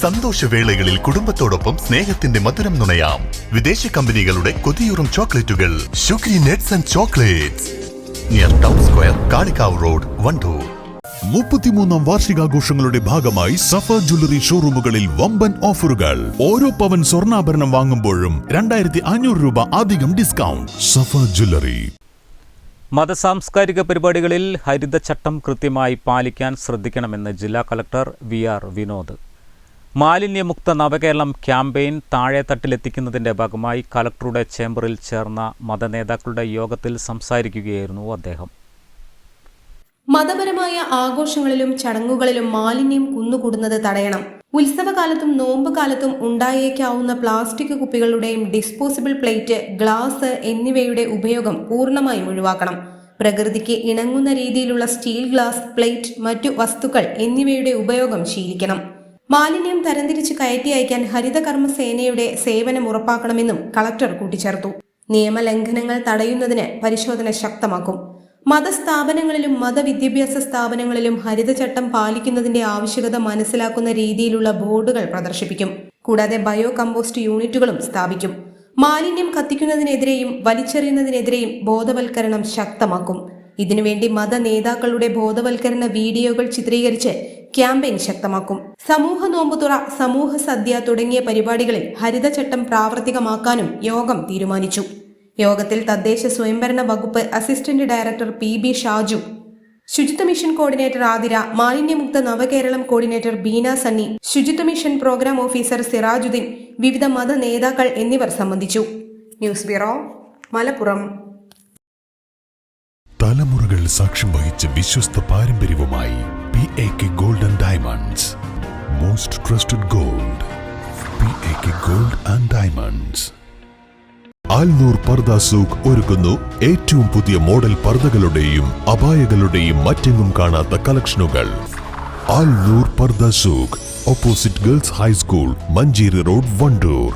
സന്തോഷവേളകളിൽ കുടുംബത്തോടൊപ്പം സ്നേഹത്തിന്റെ മധുരം നുണയാം. വിദേശ കമ്പനികളുടെ കൊതിയൂറും ചോക്ലേറ്റുകൾ. Shukri nuts and chocolates. Near town square Kalikavu road Wandoor. മുപ്പത്തിമൂന്നാം വാർഷികാഘോഷങ്ങളുടെ ഭാഗമായി സഫ ജ്വല്ലറി ഷോറൂമുകളിൽ വമ്പൻ ഓഫറുകൾ. ഓരോ പവൻ സ്വർണാഭരണം വാങ്ങുമ്പോഴും രണ്ടായിരത്തി അഞ്ഞൂറ് രൂപ അധികം ഡിസ്കൗണ്ട്. സഫ ജ്വല്ലറി. മതസാംസ്കാരിക പരിപാടികളിൽ ഹരിതചട്ടം കൃത്യമായി പാലിക്കാൻ ശ്രദ്ധിക്കണമെന്ന് ജില്ലാ കളക്ടർ വി ആർ വിനോദ്. മാലിന്യമുക്ത നവകേരളം ക്യാമ്പയിൻ താഴെത്തട്ടിലെത്തിക്കുന്നതിന്റെ ഭാഗമായി കലക്ടറുടെ ചേംബറിൽ ചേർന്ന മതനേതാക്കളുടെ യോഗത്തിൽ സംസാരിക്കുകയായിരുന്നു അദ്ദേഹം. മതപരമായ ആഘോഷങ്ങളിലും ചടങ്ങുകളിലും മാലിന്യം കുന്നുകൂടുന്നത് തടയണം. ഉത്സവകാലത്തും നോമ്പുകാലത്തും ഉണ്ടായേക്കാവുന്ന പ്ലാസ്റ്റിക് കുപ്പികളുടെയും ഡിസ്പോസിബിൾ പ്ലേറ്റ് ഗ്ലാസ് എന്നിവയുടെ ഉപയോഗം പൂർണമായും ഒഴിവാക്കണം. പ്രകൃതിക്ക് ഇണങ്ങുന്ന രീതിയിലുള്ള സ്റ്റീൽ ഗ്ലാസ് പ്ലേറ്റ് മറ്റു വസ്തുക്കൾ എന്നിവയുടെ ഉപയോഗം ശീലിക്കണം. മാലിന്യം തരംതിരിച്ച് കയറ്റി അയക്കാൻ ഹരിതകർമ്മ സേനയുടെ സേവനം ഉറപ്പാക്കണമെന്നും കളക്ടർ കൂട്ടിച്ചേർത്തു. നിയമലംഘനങ്ങൾ തടയുന്നതിന് പരിശോധന ശക്തമാക്കും. മതസ്ഥാപനങ്ങളിലും മതവിദ്യാഭ്യാസ സ്ഥാപനങ്ങളിലും ഹരിതചട്ടം പാലിക്കുന്നതിന്റെ ആവശ്യകത മനസ്സിലാക്കുന്ന രീതിയിലുള്ള ബോർഡുകൾ പ്രദർശിപ്പിക്കും. കൂടാതെ ബയോ കമ്പോസ്റ്റ് യൂണിറ്റുകളും സ്ഥാപിക്കും. മാലിന്യം കത്തിക്കുന്നതിനെതിരെയും വലിച്ചെറിയുന്നതിനെതിരെയും ബോധവൽക്കരണം ശക്തമാക്കും. ഇതിനുവേണ്ടി മത നേതാക്കളുടെ ബോധവൽക്കരണ വീഡിയോകൾ ചിത്രീകരിച്ച് ക്യാമ്പയിൻ ശക്തമാക്കും. സമൂഹ നോമ്പുതുറ സമൂഹ സദ്യ തുടങ്ങിയ പരിപാടികളിൽ ഹരിതചട്ടം പ്രാവർത്തികമാക്കാനും യോഗം തീരുമാനിച്ചു. യോഗത്തിൽ തദ്ദേശ സ്വയംഭരണ വകുപ്പ് assistant director P B Shaju ശുചിത്വ മിഷൻ കോർഡിനേറ്റർ ആതിര മാലിന്യമുക്ത നവകേരളം കോർഡിനേറ്റർ ബീന സണ്ണി ശുചിത്വ മിഷൻ പ്രോഗ്രാം ഓഫീസർ സിറാജുദ്ദീൻ വിവിധ മത നേതാക്കൾ എന്നിവർ സംബന്ധിച്ചു. News bureau Malappuram. തലമുറകൾ സാക്ഷ്യം വഹിച്ച വിശ്വസ്ത പാരമ്പര്യവുമായി P A K diamonds most trusted gold P A K gold and diamonds Alnoor Parda Souq ഒരുക്കുന്നു ഏറ്റവും പുതിയ മോഡൽ പർദകളുടെയും അപായകളുടെയും മറ്റെങ്ങും കാണാത്ത കളക്ഷനുകൾ. ആൽനൂർ പർദ സൂഖ് opposite girls high school Manjeri road Wandoor